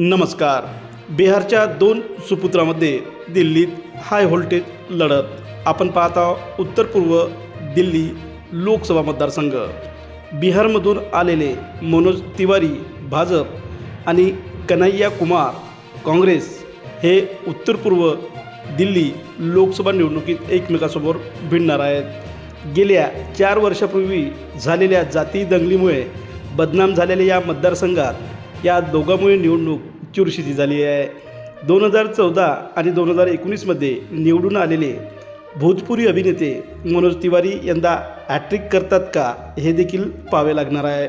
नमस्कार. बिहारच्या दोन सुपुत्रामध्ये दिल्लीत हाय व्होल्टेज लढत. आपण पाहत आहोत उत्तर पूर्व दिल्ली लोकसभा मतदारसंघ. बिहारमधून आलेले मनोज तिवारी भाजप आणि कन्हैया कुमार काँग्रेस हे उत्तर पूर्व दिल्ली लोकसभा निवडणुकीत एकमेकासमोर भिडणार आहेत. गेल्या चार वर्षापूर्वी झालेल्या जाती दंगलीमुळे बदनाम झालेल्या या मतदारसंघात या दोघांमुळे निवडणूक चुरशीची झाली आहे. दोन हजार चौदा आणि दोन हजार एकोणीसमध्ये निवडून आलेले भोजपुरी अभिनेते मनोज तिवारी यंदा हॅट्रिक करतात का हे देखील पाहावे लागणार आहे.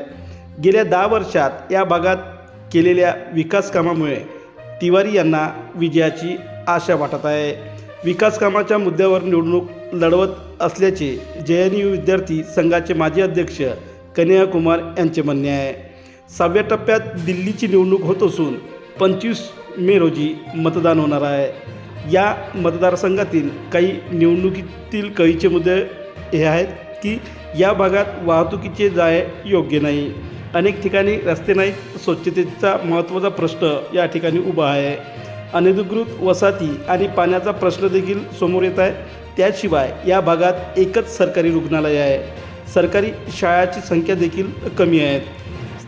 गेल्या दहा वर्षात या भागात केलेल्या विकास कामामुळे तिवारी यांना विजयाची आशा वाटत आहे. विकास कामाच्या मुद्द्यावर निवडणूक लढवत असल्याचे जे एन यू विद्यार्थी संघाचे माजी अध्यक्ष कन्हैया कुमार यांचे म्हणणे आहे. सहाव्या टप्प्यात दिल्लीची निवडणूक होत असून पंचवीस मे रोजी मतदान होणार आहे. या मतदारसंघातील काही निवडणुकीतील कळीचे मुद्दे हे आहेत की या भागात वाहतुकीचे जाय योग्य नाही. अनेक ठिकाणी रस्ते नाहीत स्वच्छतेचा महत्त्वाचा प्रश्न या ठिकाणी उभा आहे. अनधिकृत वसाहती आणि पाण्याचा प्रश्न देखील समोर येत आहे. त्याशिवाय या भागात एकच सरकारी रुग्णालय आहे. सरकारी शाळाची संख्या देखील कमी आहेत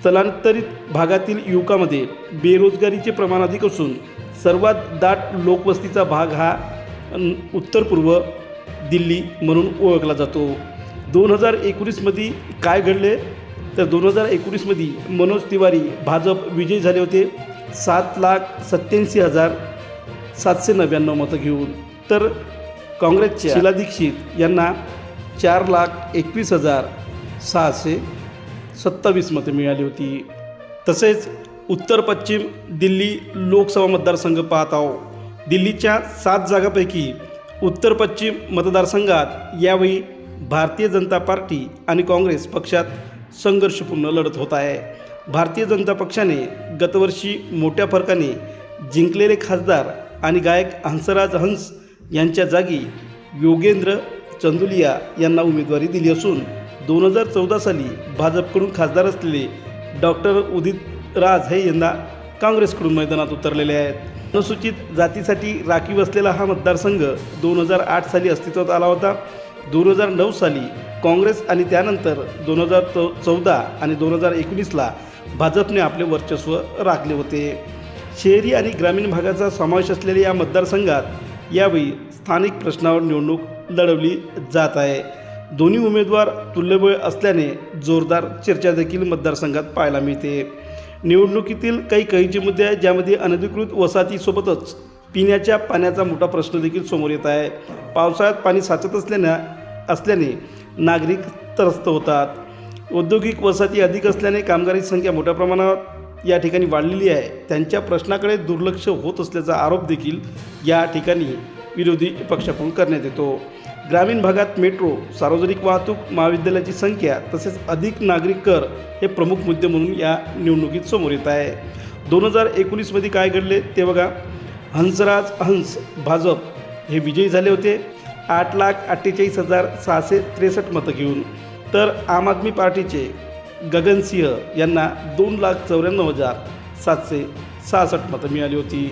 स्थलांतरित भागातील युवकामध्ये बेरोजगारीचे प्रमाण अधिक असून सर्वात दाट लोकवस्तीचा भाग हा उत्तर पूर्व दिल्ली म्हणून ओळखला जातो. दोन हजार एकोणीसमध्ये काय घडले? तर दोन हजार एकोणीसमध्ये मनोज तिवारी भाजप विजयी झाले होते. सात लाख सत्याऐंशी हजार सातशे नव्याण्णव मतं घेऊन. तर काँग्रेसचे शीला दीक्षित यांना चार लाख एकवीस हजार सहाशे सत्तावीस मतं मिळाली होती. तसेच उत्तर पश्चिम दिल्ली लोकसभा मतदारसंघ पाहत आहो दिल्लीच्या सात जागापैकी उत्तर पश्चिम मतदारसंघात यावेळी भारतीय जनता पार्टी आणि काँग्रेस पक्षात संघर्षपूर्ण लढत होत आहे. भारतीय जनता पक्षाने गतवर्षी मोठ्या फरकाने जिंकलेले खासदार आणि गायक हंसराज हंस यांच्या जागी योगेंद्र चंदुलिया यांना उमेदवारी दिली असून दोन हजार चौदा साली भाजपकडून खासदार असलेले डॉक्टर उदित राज हे यंदा काँग्रेसकडून मैदानात उतरलेले आहेत. अनुसूचित जातीसाठी राखीव असलेला हा मतदारसंघ दोन हजार आठ साली अस्तित्वात आला होता. दोन हजार नऊ साली काँग्रेस आणि त्यानंतर दोन हजार चौ चौदा आणि दोन हजार एकोणीसला भाजपने आपले वर्चस्व राखले होते. शहरी आणि ग्रामीण भागाचा समावेश असलेल्या या मतदारसंघात यावेळी स्थानिक प्रश्नावर निवडणूक लढवली जात आहे. दोन्ही उमेदवार तुल्यबळ असल्याने जोरदार चर्चा देखील मतदारसंघात पाहायला मिळते. निवडणुकीतील काही कळीचे मुद्दे आहेत ज्यामध्ये अनधिकृत वसाहतीसोबतच पिण्याच्या पाण्याचा मोठा प्रश्न देखील समोर येत आहे. पावसाळ्यात पाणी साचत असल्यानं असल्याने नागरिक त्रस्त होतात. औद्योगिक वसाहती अधिक असल्याने कामगारांची संख्या मोठ्या प्रमाणात या ठिकाणी वाढलेली आहे. त्यांच्या प्रश्नाकडे दुर्लक्ष होत असल्याचा आरोप देखील या ठिकाणी विरोधी पक्षाकडून करण्यात येतो. ग्रामीण भागात मेट्रो सार्वजनिक वाहतूक महाविद्यालयाची संख्या तसेच अधिक नागरिक कर हे प्रमुख मुद्दे म्हणून या निवडणुकीत समोर येत आहे. दोन हजार एकोणीसमध्ये काय घडले ते बघा. हंसराज हंस भाजप हे विजयी झाले होते. आठ लाख अठ्ठेचाळीस हजार सहाशे त्रेसष्ट मतं घेऊन. तर आम आदमी पार्टीचे गगनसिंह यांना दोन लाख चौऱ्याण्णव हजार सातशे सहासष्ट मतं मिळाली होती.